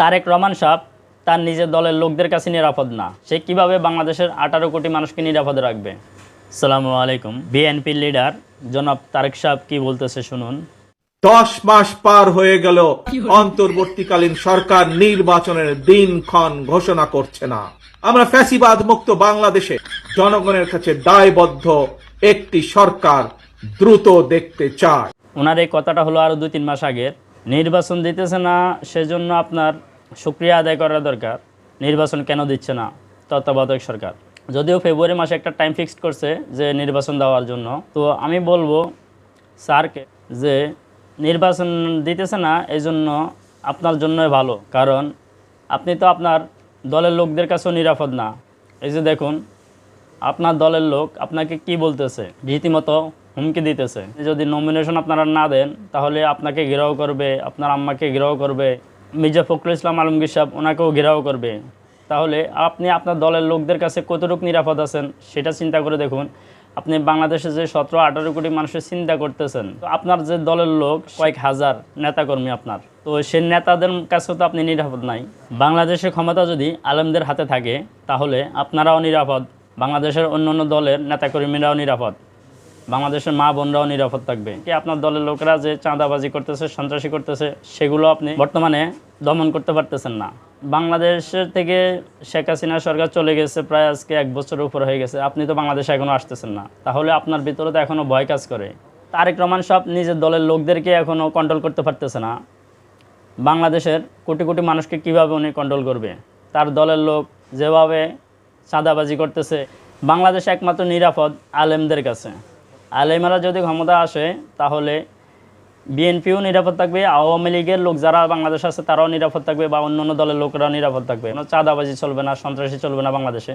তারেক রহমান সাহ তার নিজের দলের লোকদের কাছে নিরাপদ না। সে কীভাবে বাংলাদেশের আঠারো কোটি মানুষকে নিরাপদে রাখবে? সালামু আলাইকুম। বিএনপির লিডার জনাব তারেক সাহেব কি বলতেছে শুনুন। দশ মাস পার হয়ে গেল অন্তর্বর্তীকালীন সরকার নির্বাচনের দিনক্ষণ ঘোষণা করছে না। আমরা ফ্যাসিবাদ মুক্ত বাংলাদেশে জনগণের কাছে দায়বদ্ধ একটি সরকার দ্রুত দেখতে চায় ওনার এই কথাটা হলো আরও দুই তিন মাস আগের। নির্বাচন দিতেছে না সেজন্য আপনার সুক্রিয়া আদায় করা দরকার। নির্বাচন কেন দিচ্ছে না? তত্ত্বাবধায়ক সরকার। যদিও ফেব্রুয়ারি মাসে একটা টাইম ফিক্সড করছে যে নির্বাচন দেওয়ার জন্য। তো আমি বলব, স্যারকে যে নির্বাচন দিতেছে না এই জন্য আপনার জন্যই ভালো। কারণ আপনি তো আপনার দলের লোকদের কাছেও নিরাপদ না। এই যে দেখুন, আপনার দলের লোক আপনাকে কি বলতেছে? রীতিমতো হুমকি দিতেছে। যদি নমিনেশন আপনারা না দেন, তাহলে আপনাকে ঘেরাও করবে, আপনার আম্মাকে ঘেরাও করবে। মির্জা ফখরুল ইসলাম আলমগীর সাহেব, ওনাকেও ঘেরাও করবে। তাহলে আপনি আপনার দলের লোকদের কাছে কতটুকু নিরাপদ আছেন সেটা চিন্তা করে দেখুন। আপনি বাংলাদেশে যে সতেরো, আঠারো কোটি মানুষের চিন্তা করতেছেন, তো আপনার যে দলের লোক, কয়েক হাজার নেতাকর্মী আপনার, তো সেই নেতাদের কাছেও তো আপনি নিরাপদ নাই। বাংলাদেশের ক্ষমতা যদি আলেমদের হাতে থাকে, তাহলে আপনারাও নিরাপদ, বাংলাদেশের অন্য অন্য দলের নেতাকর্মীরাও নিরাপদ। বাংলাদেশের মা বোনরাও নিরাপদ থাকবে। কি আপনার দলের লোকেরা যে চাঁদাবাজি করতেছে, সন্ত্রাসী করতেছে, সেগুলো আপনি বর্তমানে দমন করতে পারতেছেন না। বাংলাদেশের থেকে শেখ হাসিনা সরকার চলে গেছে প্রায় আজকে এক বছরের উপর হয়ে গেছে। আপনি তো বাংলাদেশে এখনও আসতেছেন না। তাহলে আপনার ভিতরে তো এখনও ভয় কাজ করে। তারেক রহমান সব নিজের দলের লোকদেরকে এখনও কন্ট্রোল করতে পারতেছে না। বাংলাদেশের কোটি কোটি মানুষকে কীভাবে উনি কন্ট্রোল করবে? তার দলের লোক যেভাবে চাঁদাবাজি করতেছে, বাংলাদেশ একমাত্র নিরাপদ আলেমদের কাছে। আলেমরা যদি ক্ষমতা আসে, তাহলে বিএনপিও নিরাপদ থাকবে, আওয়ামী লীগের লোক যারা বাংলাদেশ আছে, তারাও নিরাপদ থাকবে বা অন্য অন্য দলের লোকরাও নিরাপদ থাকবে। চাঁদাবাজি চলবে না, সন্ত্রাসী চলবে না বাংলাদেশে।